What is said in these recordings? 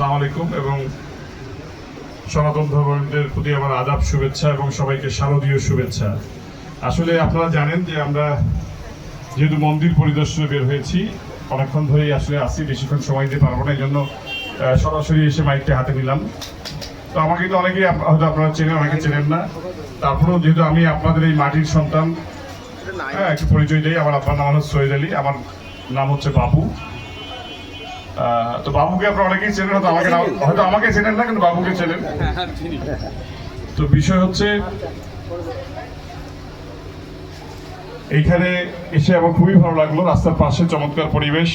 আসসালামু আলাইকুম এবং সনাতন ধর্মের প্রতি আমার আদাব, শুভেচ্ছা এবং সবাইকে শারদীয় শুভেচ্ছা। আসলে আপনারা জানেন যে আমরা যেহেতু মন্দির পরিদর্শনে বের হয়েছি, অনেকক্ষণ ধরেই আসলে আসি বেশিক্ষণ সময় দিতে পারব না এই জন্য সরাসরি এসে মাইকটা হাতে নিলাম। তো আমাকে তো অনেকেই হয়তো আপনারা চেনেন অনেকে চেনেন না। তারপরেও যেহেতু আমি আপনাদের এই মাটির সন্তান হ্যাঁ একটু পরিচয় দিই, আমার আপনার নাম হলো সৈয়দ আলী, আমার নাম হচ্ছে বাবু তো বাবুকে আপনারা অনেকেই চেনেন হয়তো আমাকে হয়তো আমাকে চেনেন না কিন্তু বাবুকে চেনেন। তো বিষয় হচ্ছে এইখানে এসে আমার খুবই ভালো লাগল। রাস্তার পাশে চমৎকার পরিবেশ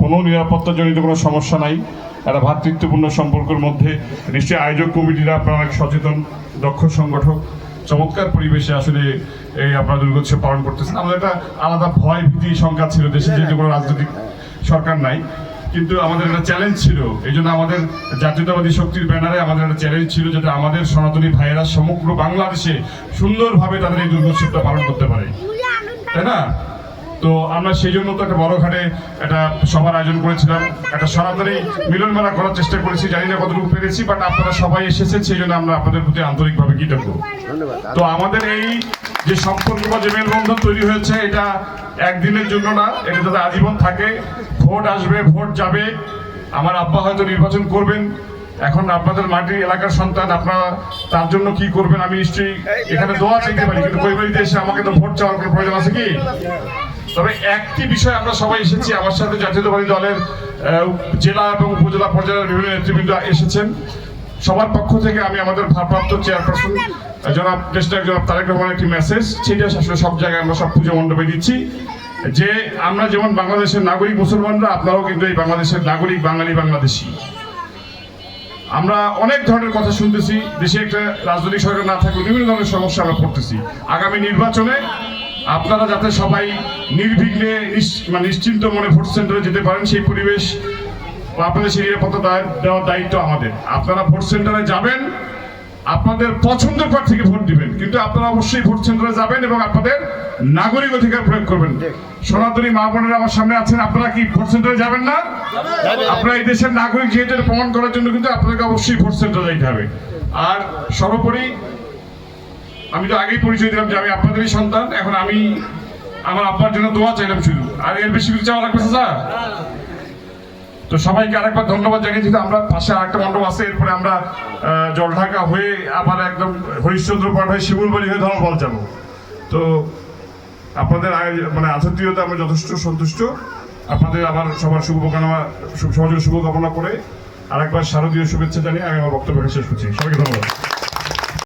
কোনো নিরাপত্তাজনিত কোনো সমস্যা নাই। একটা ভ্রাতৃত্বপূর্ণ সম্পর্কের মধ্যে নিশ্চয়ই আয়োজক কমিটিরা আপনারা সচেতন দক্ষ সংগঠক। চমৎকার পরিবেশে আসলে এই আপনারা দুর্গোৎসব পালন করতেছেন। আমাদের একটা আলাদা ভয় ভীতি সংখ্যা ছিল দেশে যেহেতু কোনো রাজনৈতিক সরকার নাই। কিন্তু আমাদের একটা চ্যালেঞ্জ ছিল। এই জন্য আমাদের জাতীয়তাবাদী শক্তির ব্যানারে আমাদের একটা চ্যালেঞ্জ ছিল যাতে আমাদের সনাতনী ভাইয়েরা সমগ্র বাংলাদেশে সুন্দরভাবে তাদের এই দুর্গোৎসবটা পালন করতে পারে। তাই না? তো আমরা সেই জন্য তো একটা বড় ঘাটে একটা সভার আয়োজন করেছিলাম। একটা সনাতনী মিলন মেলা করার চেষ্টা করেছি। জানি না কতটুকু পেরেছি বাট আপনারা সবাই এসেছেন সেই জন্য আমরা আপনাদের প্রতি আন্তরিকভাবে কৃতজ্ঞ। তো আমাদের এই যে সম্পর্ক বা যে মেলবন্ধন তৈরি হয়েছে, এটা একদিনের জন্য না, এটা যাতে আজীবন থাকে। ভোট আসবে, ভোট যাবে। আমার আব্বা হয়তো নির্বাচন করবেন। এখন আপনাদের মাটির এলাকার সন্তান, আপনারা তার জন্য কি করবেন, আমি নিশ্চয়ই এখানে দোয়া চাইতে পারি, কিন্তু কৈবাড়িতে এসে আমাকে তো ভোট চাওয়ার কোনো প্রয়োজন আছে কি? তবে একটি বিষয় আমরা সবাই এসেছি, আমার সাথে জাতীয়তাবাদী দলের জেলা এবং উপজেলা পর্যায়ের বিভিন্ন নেতৃবৃন্দ এসেছেন। সবার পক্ষ থেকে আমি আমাদের ভারপ্রাপ্ত চেয়ারপারসন জনাব দেশনায়ক জনাব তারেক রহমানের একটি মেসেজ সেটা আসলে সব জায়গায় আমরা সব পুজো মণ্ডপে দিচ্ছি। যে আমরা যেমন বাংলাদেশের নাগরিক মুসলমানরা, আপনারাও কিন্তু এই বাংলাদেশের নাগরিক বাঙালি বাংলাদেশি। আমরা অনেক ধরনের কথা শুনতেছি, দেশে একটা রাজনৈতিক সরকার না থাকলে বিভিন্ন ধরনের সমস্যা আমরা পড়তেছি। আগামী নির্বাচনে আপনারা যাতে সবাই নির্বিঘ্নে মানে নিশ্চিন্ত মনে ভোট সেন্টারে যেতে পারেন, সেই পরিবেশ আপনাদের সেই নিরাপত্তা দেওয়ার দায়িত্ব আমাদের। আপনারা ভোট সেন্টারে যাবেন আপনাদের পছন্দের পর থেকে ভোট দিবেন কিন্তু আপনারা অবশ্যই ভোট সেন্টারে যাবেন এবং আপনাদের নাগরিক অধিকার প্রয়োগ করবেন। সনাতনী মা বোনেরা আমার সামনে আছেন আপনারা কি ভোট সেন্টারে যাবেন না? আপনারা এই দেশের নাগরিক যেহেতু প্রমাণ করার জন্য কিন্তু আপনাকে অবশ্যই ভোট সেন্টারে যাইতে হবে। আর সর্বোপরি আমি তো আগেই পরিচয় দিলাম যে আমি আপনাদেরই সন্তান এখন আমি আমার আব্বার জন্য দোয়া চাইলাম শুধু। আর এর বেশি কিছু চাওয়া লাগবে স্যার? তো সবাইকে আরেকবার ধন্যবাদ জানিয়েছি যে আমরা পাশে আরেকটা মণ্ডপ আছে, এরপরে আমরা জল জলঢাকা হয়ে আবার একদম হরিশ্চন্দ্র পাঠ হয়ে শিমুলবাড়ি হয়ে ধর্মপাল যাব। তো আপনাদের মানে আতিথ্যতা আমরা যথেষ্ট সন্তুষ্ট। আপনাদের আবার সবার শুভকামনা সমাজের শুভকামনা করে আরেকবার শারদীয় শুভেচ্ছা জানিয়ে আমি আমার বক্তব্য শেষ করছি। সবাইকে ধন্যবাদ।